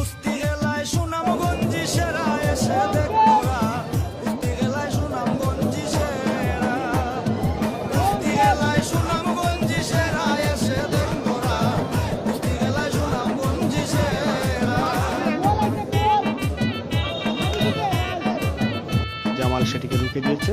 কুস্তি এলায় সুনামগঞ্জি সেরা, এসে দেখ কুস্তি এলায় সুনামগঞ্জি সেরা। কুস্তি এলায় সুনামগঞ্জি সেরা, এসে দেখ কুস্তি এলায় সুনামগঞ্জি সেরা। জামাল সেটিকে রুখে দিয়েছে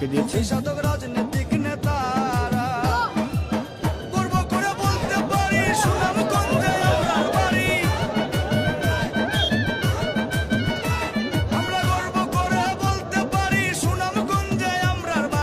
ঢুকে দিয়েছি।